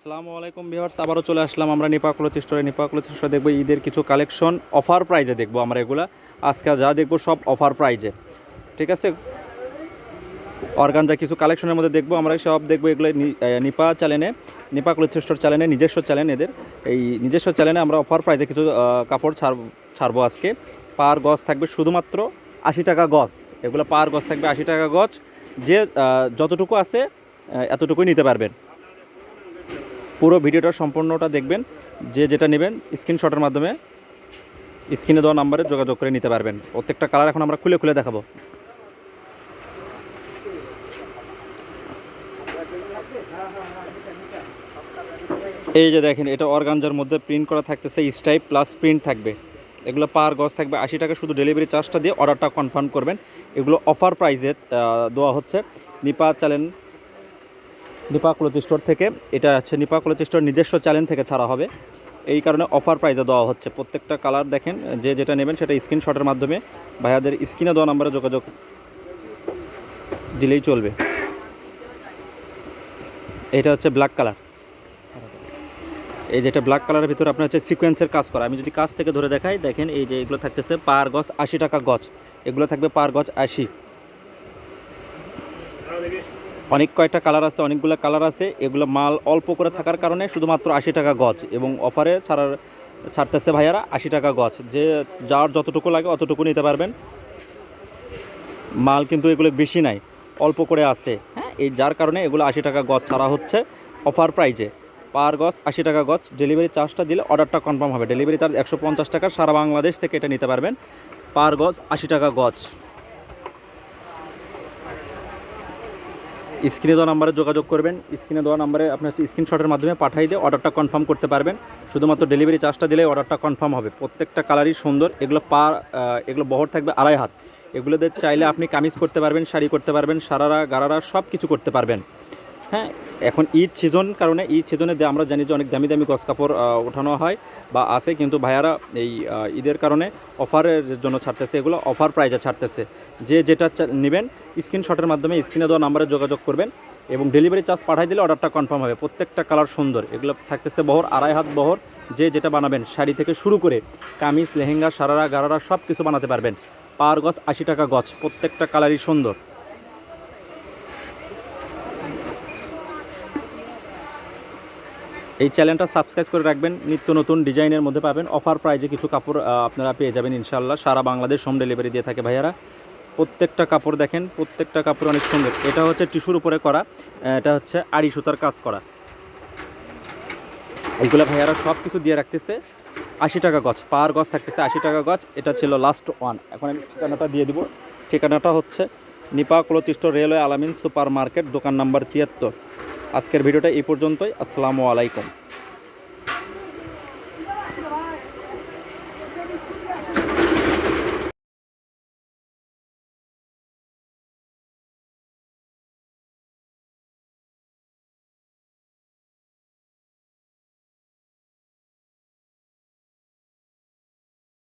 আসসালামু আলাইকুম ভিউয়ার্স, আবারও চলে আসলাম আমরা নিপা ক্লথ স্টোরে নিপা ক্লথ স্টোরে দেখব ঈদের কিছু কালেকশন অফার প্রাইজে দেখব আমরা এগুলা। আজকে যা দেখব সব অফার প্রাইজে ঠিক আছে? অর্গানজা কিছু কালেকশনের মধ্যে দেখব আমরা, সব দেখব এগুলো নিপা চ্যানেলে নিপা ক্লথ স্টোর চ্যানেলে নিজস্ব চ্যানেল এদের। এই নিজস্ব চ্যানেলে আমরা অফার প্রাইজে কিছু কাপড় ছাড়, ছাড়বো আজকে। পার গজ থাকবে শুধুমাত্র আশি টাকা গজ। এগুলো পার গজ থাকবে আশি টাকা গজ। যে যতটুকু আছে এতটুকুই নিতে পারবেন। পুরো ভিডিওটা সম্পূর্ণটা দেখবেন। যে যেটা নেবেন স্ক্রিনশটের মাধ্যমে স্ক্রিনে দেওয়া নাম্বারে যোগাযোগ করে নিতে পারবেন। প্রত্যেকটা কালার এখন আমরা খুলে খুলে দেখাবো। এই যে দেখেন, এটা অর্গানজার মধ্যে প্রিন্ট করা থাকতেছে স্টাইপ প্লাস প্রিন্ট থাকবে। এগুলো পার গজ থাকবে, আশি টাকা শুধু ডেলিভারি চার্জটা দিয়ে অর্ডারটা কনফার্ম করবেন। এগুলো অফার প্রাইজে দেওয়া হচ্ছে। নিপা চ্যানেল নিপা স্টোর থেকে। এটা হচ্ছে নিপা স্টোর নিজস্ব চ্যানেল থেকে ছাড়া হবে। এই কারণে অফার প্রাইজে দেওয়া হচ্ছে। প্রত্যেকটা কালার দেখেন, যে যেটা নেবেন সেটা স্ক্রিনশটের মাধ্যমে ভাইয়াদের স্ক্রিনে দেওয়া নাম্বারে যোগাযোগ দিলেই চলবে। এটা হচ্ছে ব্ল্যাক কালার এই যেটা ব্ল্যাক কালারের ভিতরে আপনার হচ্ছে সিকোয়েন্সের কাজ করা। আমি যদি কাজ থেকে ধরে দেখাই, দেখেন এই যে এগুলো থাকতেছে পার গজ আশি টাকা গজ। এগুলো থাকবে পার গজ আশি। অনেক কয়টা কালার আছে, অনেকগুলো কালার আছে। এগুলো মাল অল্প করে থাকার কারণে শুধুমাত্র আশি টাকা গজ এবং অফারে ছাড়ার ছাড়তেছে ভাইয়ারা আশি টাকা গজ। যে যার যতটুকু লাগে অতটুকু নিতে পারবেন। মাল কিন্তু এগুলো বেশি নাই, অল্প করে আছে। হ্যাঁ এই যার কারণে এগুলো আশি টাকা গজ ছাড়া হচ্ছে অফার প্রাইজে। পার গজ আশি টাকা গজ, ডেলিভারি চার্জটা দিলে অর্ডারটা কনফার্ম হবে। ডেলিভারি চার্জ একশো পঞ্চাশ টাকা, সারা বাংলাদেশ থেকে এটা নিতে পারবেন। পার গজ আশি টাকা গজ। স্ক্রিনে দেওয়া নাম্বারে যোগাযোগ করবেন। স্ক্রিনে দেওয়া নাম্বারে আপনার স্ক্রিনশটের মাধ্যমে পাঠাই দিয়ে অর্ডারটা কনফার্ম করতে পারবেন। শুধুমাত্র ডেলিভারি চার্জটা দিলে অর্ডারটা কনফার্ম হবে। প্রত্যেকটা কালারই সুন্দর। এগুলো পা এগুলো বহর থাকবে আড়াই হাত। এগুলোতে চাইলে আপনি কামিজ করতে পারবেন, শাড়ি করতে পারবেন, সারারা, গারারা সব কিছু করতে পারবেন। হ্যাঁ এখন ঈদ সিজন কারণে, ঈদ সিজনে আমরা জানি যে অনেক দামি দামি গছ কাপড় ওঠানো হয় বা আছে, কিন্তু ভাইয়ারা এই ঈদের কারণে অফারের জন্য ছাড়তেছে, এগুলো অফার প্রাইজে ছাড়তেছে। যে যেটা নেবেন স্ক্রিনশটের মাধ্যমে স্ক্রিনে দেওয়া নাম্বারে যোগাযোগ করবেন এবং ডেলিভারি চার্জ পাঠাই দিলে অর্ডারটা কনফার্ম হবে। প্রত্যেকটা কালার সুন্দর, এগুলো থাকতেছে বহর, আড়াই হাত বহর। যে যেটা বানাবেন, শাড়ি থেকে শুরু করে কামিজ, লেহেঙ্গা, সারারা, গারারা সব কিছু বানাতে পারবেন। পার গছ আশি টাকা গছ, প্রত্যেকটা কালারই সুন্দর। এই চ্যানেলটা সাবস্ক্রাইব করে রাখবেন। নিত্য নতুন ডিজাইনের মধ্যে পাবেন। অফার প্রাইজে কিছু কাপড় আপনারা পেয়ে যাবেন ইনশাল্লাহ সারা বাংলাদেশ হোম ডেলিভারি দিয়ে থাকে ভাইয়ারা। প্রত্যেকটা কাপড় দেখেন, প্রত্যেকটা কাপড় অনেক সুন্দর। এটা হচ্ছে টিস্যুর উপরে করা এটা হচ্ছে আড়ি সুতার কাজ করা। এইগুলো ভাইয়ারা সব কিছু দিয়ে রাখতেছে। আশি টাকা গছ পার গছ থাকতেছে আশি টাকা গছ এটা ছিল লাস্ট ওয়ান এখন আমি ঠিকানাটা দিয়ে দিব। ঠিকানাটা হচ্ছে Nipa cloth railway Alamin super market দোকান নাম্বার তিয়াত্তর। আজকের ভিডিওটা এই পর্যন্তই। আসসালামু আলাইকুম।